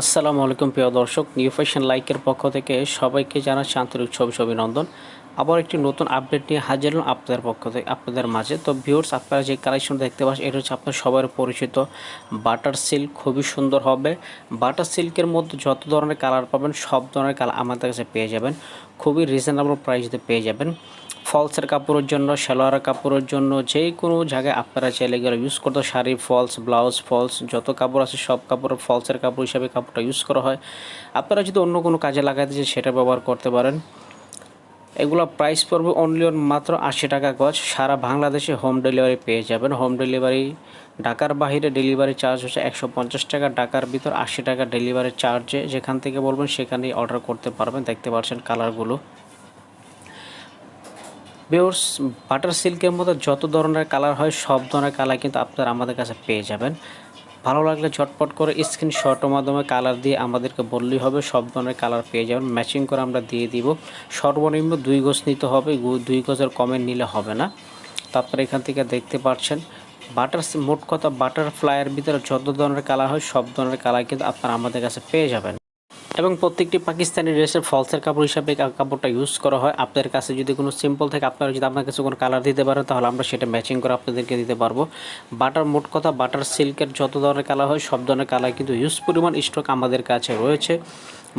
আসসালামু আলাইকুম, প্রিয় দর্শক। নিউ ফ্যাশন লাইকের পক্ষ থেকে সবাইকে জানাচ্ছি আন্তরিক ছবি অভিনন্দন। আবার একটি নতুন আপডেট নিয়ে হাজির হলাম আপনাদের পক্ষ থেকে, আপনাদের মাঝে। তো ভিউর্স আপনারা যে কালেকশন দেখতে পাচ্ছেন, এটা হচ্ছে আপনার সবার পরিচিত বাটার সিল্ক খুবই সুন্দর হবে। বাটার সিল্কের মধ্যে যত ধরনের কালার পাবেন, সব ধরনের কালার আমাদের কাছে পেয়ে যাবেন। খুবই রিজনেবল প্রাইসে পেয়ে যাবেন। ফলসের কাপড়ের জন্য সালোয়ার কাপড়ের জন্য, যে কোনো জায়গায় আপনারা চাইলে গেলে ইউজ করতে শাড়ি, ফলস, ব্লাউজ, ফলস, যত কাপড় আছে সব কাপড় ফলসের কাপড় হিসাবে কাপড়টা ইউজ করা হয়। আপনারা যদি অন্য কোনো কাজে লাগাতে চান, সেটা ব্যবহার করতে পারেন। এগুলো প্রাইস পড়বে অনলি অন মাত্র আশি টাকা গজ। সারা বাংলাদেশে হোম ডেলিভারি পেয়ে যাবেন। হোম ডেলিভারি ঢাকার বাইরে ডেলিভারি চার্জ হচ্ছে একশো পঞ্চাশ টাকা। ঢাকার ভিতর আশি টাকা ডেলিভারি চার্জে যেখান থেকে বলবেন সেখানেই অর্ডার করতে পারবেন। দেখতে পাচ্ছেন কালারগুলো বিওর্স বাটার সিল্কের মধ্যে যত ধরনের কালার হয়, সব ধরনের কালার কিন্তু আপনারা আমাদের কাছে পেয়ে যাবেন। ভালো লাগলে ঝটপট করে স্ক্রিনশটের মাধ্যমে কালার দিয়ে আমাদেরকে বললেই হবে, সব ধরনের কালার পেয়ে যাবেন। ম্যাচিং করে আমরা দিয়ে দিব। সর্বনিম্ন দুই গজ নিতে হবে দুই গজের কমে নিলে হবে না। তো আপনারা এখান থেকে দেখতে পাচ্ছেন বাটার মোট কথা বাটারফ্লাইয়ের ভিতরে যত ধরনের কালার হয়, সব ধরনের কালার কিন্তু আপনারা আমাদের কাছে পেয়ে যাবেন। এবং প্রত্যেকটি পাকিস্তানি ড্রেসের ফলসের কাপড় হিসাবে কাপড়টা ইউজ করা হয়। আপনাদের কাছে যদি কোনো সিম্পল থাকে, আপনারা যদি আপনার কাছে কোনো কালার দিতে পারেন, তাহলে আমরা সেটা ম্যাচিং করে আপনাদেরকে দিতে পারব। বাটার মোট কথা বাটার সিল্কের যত ধরনের কালার হয়, সব ধরনের কালার কিন্তু ইউজ পরিমাণ স্টক আমাদের কাছে রয়েছে।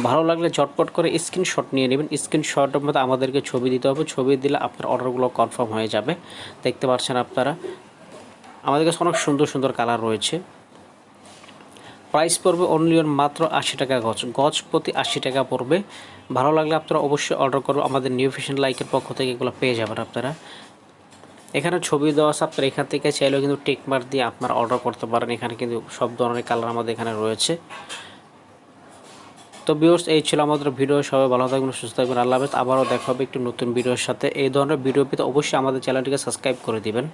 ভালো লাগলে চটপট করে স্ক্রিনশট নিয়ে নেবেন। স্ক্রিনশটের মধ্যে আমাদেরকে ছবি দিতে হবে। ছবি দিলে আপনার অর্ডারগুলো কনফার্ম হয়ে যাবে। দেখতে পাচ্ছেন আপনারা। আমাদের কাছে অনেক সুন্দর সুন্দর কালার রয়েছে। প্রাইস পড়বে অনলিয়ন মাত্র আশি টাকা গজ। গজ প্রতি আশি টাকা পড়বে। ভালো লাগলে আপনারা অবশ্যই অর্ডার করবেন আমাদের নিউ ফ্যাশন লাইকের পক্ষ থেকে এগুলো পেয়ে যাবেন আপনারা। এখানে ছবি দেওয়া আছে, আপনারা এখান থেকে চাইলেও কিন্তু টেকমার দিয়ে আপনারা অর্ডার করতে পারেন। এখানে কিন্তু সব ধরনের কালার আমাদের এখানে রয়েছে। তো ভিউর্স এই ছিল আমাদের ভিডিও সবাই ভালো থাকবেন, সুস্থ থাকবেন। আল্লাহ আবারও দেখা হবে একটি নতুন ভিডিওর সাথে। এই ধরনের ভিডিও পেতে অবশ্যই আমাদের চ্যানেলটিকে সাবস্ক্রাইব করে দিবেন।